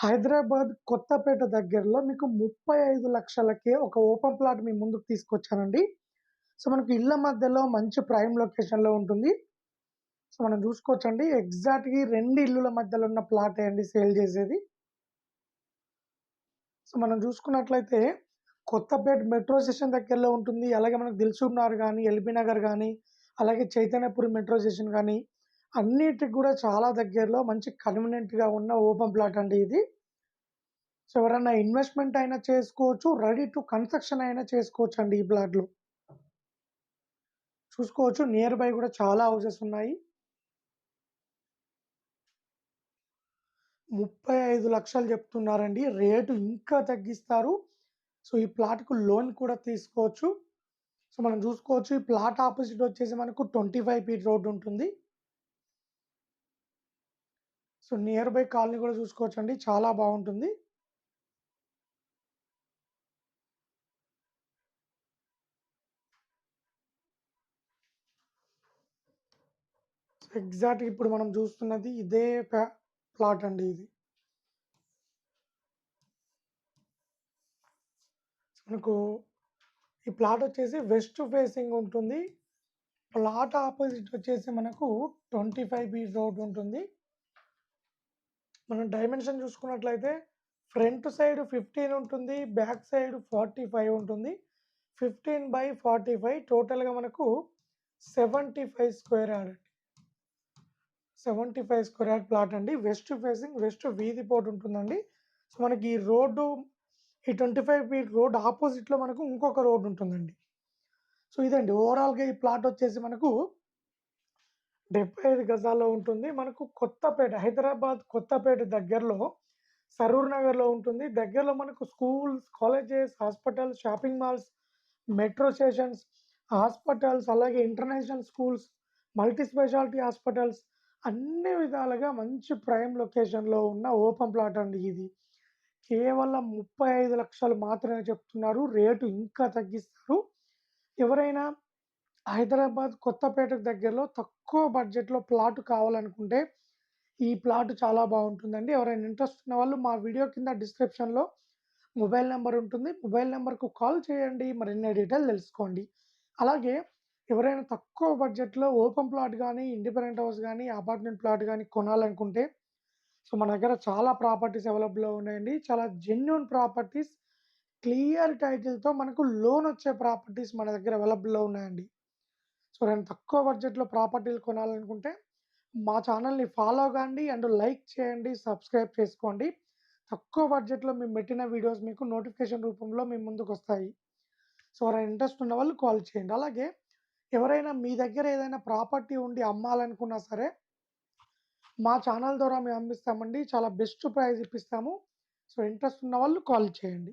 హైదరాబాద్ కొత్తపేట దగ్గరలో మీకు 35 లక్షలకే ఒక ఓపెన్ ప్లాట్ మీ ముందుకు తీసుకొచ్చానండి. సో, మనకు ఇళ్ళ మధ్యలో మంచి ప్రైమ్ లొకేషన్‌లో ఉంటుంది. సో, మనం చూసుకోవచ్చండి. ఎగ్జాక్ట్‌గా రెండు ఇల్లుల మధ్యలో ఉన్న ప్లాటే అండి సేల్ చేసేది. సో, మనం చూసుకున్నట్లయితే కొత్తపేట మెట్రో స్టేషన్ దగ్గరలో ఉంటుంది. అలాగే మనకు దిల్సుఖ్ నగర్ ఎల్బీ నగర్ కానీ అలాగే చైతన్యపురి మెట్రో స్టేషన్ కానీ అన్నిటికి కూడా చాలా దగ్గరలో మంచి కన్వీనియంట్‌గా ఉన్న ఓపెన్ ప్లాట్ అండి ఇది. సో, ఎవరైనా ఇన్వెస్ట్‌మెంట్ అయినా చేసుకోవచ్చు. రెడీ టు కన్‌స్ట్రక్షన్ అయినా చేసుకోవచ్చు అండి ఈ ప్లాట్‌లో. చూసుకోవచ్చు. నియర్ బై కూడా చాలా హౌసెస్ ఉన్నాయి. 35,00,000 చెప్తున్నారండి. రేటు ఇంకా తగ్గిస్తారు. సో, ఈ ప్లాట్‌కు లోన్ కూడా తీసుకోవచ్చు. సో, మనం చూసుకోవచ్చు. ఈ ప్లాట్ ఆపోజిట్ వచ్చేసి మనకు 25 ఫీట్ రోడ్డు ఉంటుంది. సో, నియర్ బై కాలనీ కూడా చూసుకోవచ్చండి. చాలా బాగుంటుంది. ఎగ్జాక్ట్‌గా ఇప్పుడు మనం చూస్తున్నది ఇదే ప్లాట్ అండి ఇది. మనకు ఈ ప్లాట్ వచ్చేసి వెస్ట్ ఫేసింగ్ ఉంటుంది. ప్లాట్ ఆపోజిట్ వచ్చేసి మనకు 25 ఫీట్ రోడ్ ఉంటుంది. మనం డైమెన్షన్ చూసుకున్నట్లయితే ఫ్రంట్ సైడ్ 15 ఉంటుంది. బ్యాక్ సైడ్ 45 ఉంటుంది. 15/45 టోటల్‌గా మనకు 75 స్క్వేర్ యార్డ్ అండి. 75 స్క్వేర్ యార్డ్ ప్లాట్ అండి. వెస్ట్ ఫేసింగ్ వెస్ట్ వీధి పోటు ఉంటుందండి. సో, మనకి ఈ రోడ్డు ఈ 25 ఫీట్ రోడ్ ఆపోజిట్లో మనకు ఇంకొక రోడ్ ఉంటుందండి. సో, ఇదండి ఓవరాల్‌గా ఈ ప్లాట్ వచ్చేసి మనకు 75 గజాల్లో ఉంటుంది. మనకు కొత్తపేట హైదరాబాద్ కొత్తపేట దగ్గరలో సరూర్ నగర్‌లో ఉంటుంది. దగ్గరలో మనకు schools, colleges, hospitals, shopping malls, metro stations, hospitals అలాగే international schools, multi speciality hospitals అన్ని విధాలుగా మంచి ప్రైమ్ లొకేషన్‌లో ఉన్న ఓపెన్ ప్లాట్ అండి ఇది. కేవలం 35,00,000 మాత్రమే చెప్తున్నారు. రేటు ఇంకా తగ్గిస్తారు. ఎవరైనా హైదరాబాద్ కొత్తపేటకు దగ్గరలో తక్కువ బడ్జెట్‌లో ప్లాట్ కావాలనుకుంటే ఈ ప్లాట్ చాలా బాగుంటుందండి. ఎవరైనా ఇంట్రెస్ట్ ఉన్న వాళ్ళు మా వీడియో కింద డిస్క్రిప్షన్‌లో మొబైల్ నెంబర్ ఉంటుంది. మొబైల్ నెంబర్కు కాల్ చేయండి. మరిన్ని డీటెయిల్ తెలుసుకోండి. అలాగే ఎవరైనా తక్కువ బడ్జెట్‌లో ఓపెన్ ప్లాట్ కానీ ఇండిపెండెంట్ హౌస్ కానీ అపార్ట్మెంట్ ప్లాట్ కానీ కొనాలనుకుంటే సో, మన దగ్గర చాలా ప్రాపర్టీస్ అవైలబుల్‌లో ఉన్నాయండి. చాలా జెన్యున్ ప్రాపర్టీస్ క్లియర్ టైటిల్‌తో మనకు లోన్ వచ్చే ప్రాపర్టీస్ మన దగ్గర అవైలబుల్‌లో ఉన్నాయండి. సో, ఎవరైనా తక్కువ బడ్జెట్‌లో ప్రాపర్టీలు కొనాలనుకుంటే మా ఛానల్ని ఫాలో కాండి అండ్ లైక్ చేయండి. సబ్స్క్రైబ్ చేసుకోండి. తక్కువ బడ్జెట్‌లో మేము పెట్టిన వీడియోస్ మీకు నోటిఫికేషన్ రూపంలో మీ ముందుకొస్తాయి. సో, ఎవరైనా ఇంట్రెస్ట్ ఉన్న వాళ్ళు కాల్ చేయండి. అలాగే ఎవరైనా మీ దగ్గర ఏదైనా ప్రాపర్టీ ఉండి అమ్మాలనుకున్నా సరే మా ఛానల్ ద్వారా మేము అమ్మిస్తామండి. చాలా బెస్ట్ ప్రైజ్ ఇప్పిస్తాము. సో, ఇంట్రెస్ట్ ఉన్న వాళ్ళు కాల్ చేయండి.